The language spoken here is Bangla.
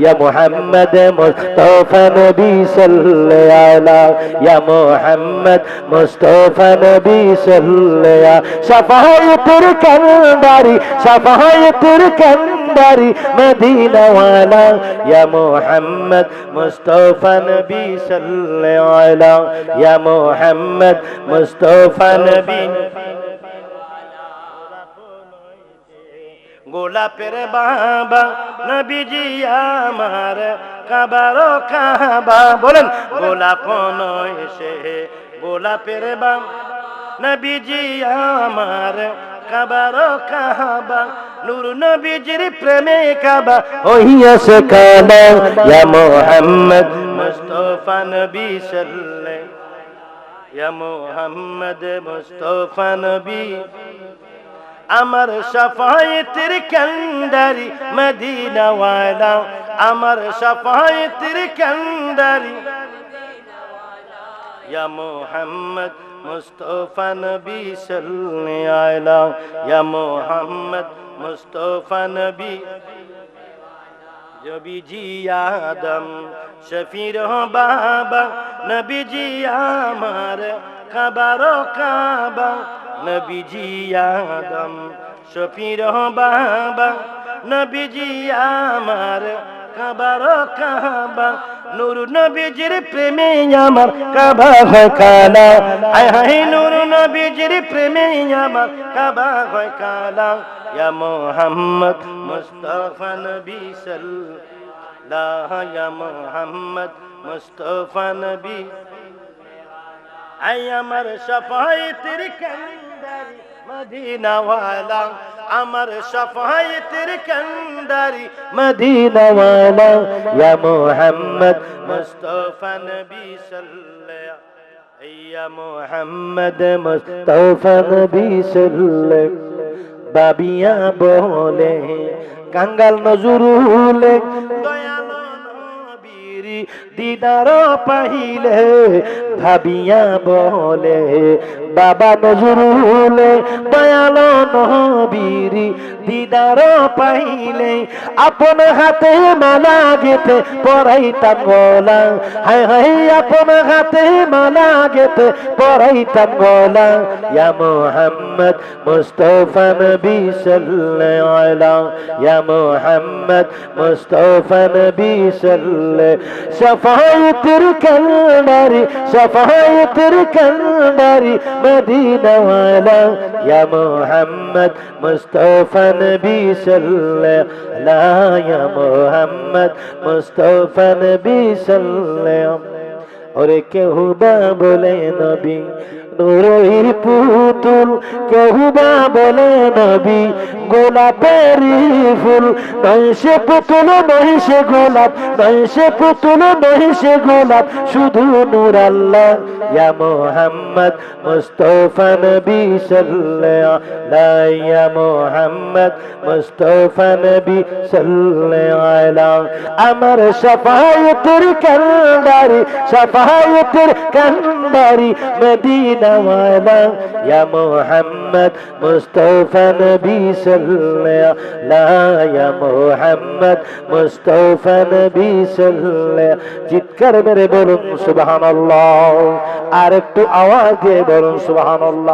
ইয়া মুহাম্মদ মুস্তাফা নবী সাল্লাল্লাহু আলা ইয়া মুহাম্মদ মুস্তাফা নবী সাল্লাল্লাহু শাফায়াতুর কান্দারি শাফায়াতুর কান্দারি মদিনা ওয়ালা ইয়া মুহাম্মদ মুস্তাফা নবী সাল্লাল্লাহু আলা ইয়া মুহাম্মদ মুস্তাফা নবী গোলাপের বাবা, নবীজি আমার, কাবার কাবা। বলেন, গোলাপ নয় সে গোলাপের বাবা, নবীজি আমার, কাবার কাবা। নূর নবীজির প্রেমে কাবা, হইয়াছে কাবা। ইয়া মুহাম্মদ মুস্তাফা নবী সাল্লাল্লাহু ইয়া মুহাম্মদ মুস্তাফা নবী আমার সাফায়তের কান্দারি মদিনাওয়ালা, আমার সাফায়তের কান্দারি ইয়া মুহাম্মদ মুস্তাফা নবী সাল্লাল্লাহু আলা, ইয়া মুহাম্মদ মুস্তাফা নবী। নবীজি আদম, শফির বাবা, নবীজি আমার খাবার কাবা। নবীজি আদম শফির বাবা, নবীজি আমার, কাবার কাবা, নূর নবীজির প্রেমে আমার কাবা কালা আয় হায় নূর নবীজির প্রেমে আমার কাবা হয় কালা ইয়া মুহাম্মদ মুস্তাফা নবী সাল্লাল্লাহু ইয়া মুহাম্মদ মুস্তাফা নবী। আই আমার সাফায়েতের কান্দারি মদিনাওয়ালা আমার সাফায়েতের কান্দারি মদিনাওয়ালা ইয়া মুহাম্মদ মুস্তাফা নবী সাল্লাল্লাহু ইয়া মুহাম্মদ মুস্তাফা নবী সাল্লাল্লাহু বাবিয়া বলে কাঙ্গাল নজরুলে দয়ালো নবীর দিদার পাইলে ভাবিয়া বলে, বাবা নজরুলে, দয়ালো নবীর দিদার পাইলে আপন হাতে মালা গেতে পরাইতাম গলা। হায় হায়, আপন হাতে মালা গেতে পরাইতাম গলা। ইয়া মুহাম্মদ মুস্তাফা নবী সাল্লাল্লাহু আলা, ইয়া মুহাম্মদ মুস্তাফা নবী সাল্লাল্লাহু শাফায়াতুর কান্দারি শাফায়াতুর কান্দারি মদিনা ওয়ালা ইয়া মুহাম্মদ মুস্তাফা নবী সাল্লাল্লাহু ইয়া মুহাম্মদ মুস্তাফা নবী সাল্লাল্লাহু। ওরে কেউ বা বলে নবী নুরের পুতুল, কেউ বলে নবী, গোলাপের ফুল। নয়সে পুতুল নয়সে গোলাপ নয়সে পুতুল নয়সে গোলাপ, শুধু নূর আল্লাহ। ইয়া মোহাম্মদ মুস্তফা নবী সাল্লাল্লাহু ইয়া মোহাম্মদ মুস্তফা নবী সাল্লাল্লাহু আমার শাফায়াতের কান্দারি শাফায়াতের কান্দারি মদিনা ওয়ালা ইয়া মোহাম্মদ মুস্তফা নবী সাল্লাল্লাহ ইয়া মোহাম্মদ মুস্তফা নবী সাল্লাল্লাহ। চিৎকার মেরে বলুন সুবহানাল্লাহ। আর একটু আওয়াজ দিয়ে বলুন সুবহানাল্লাহ।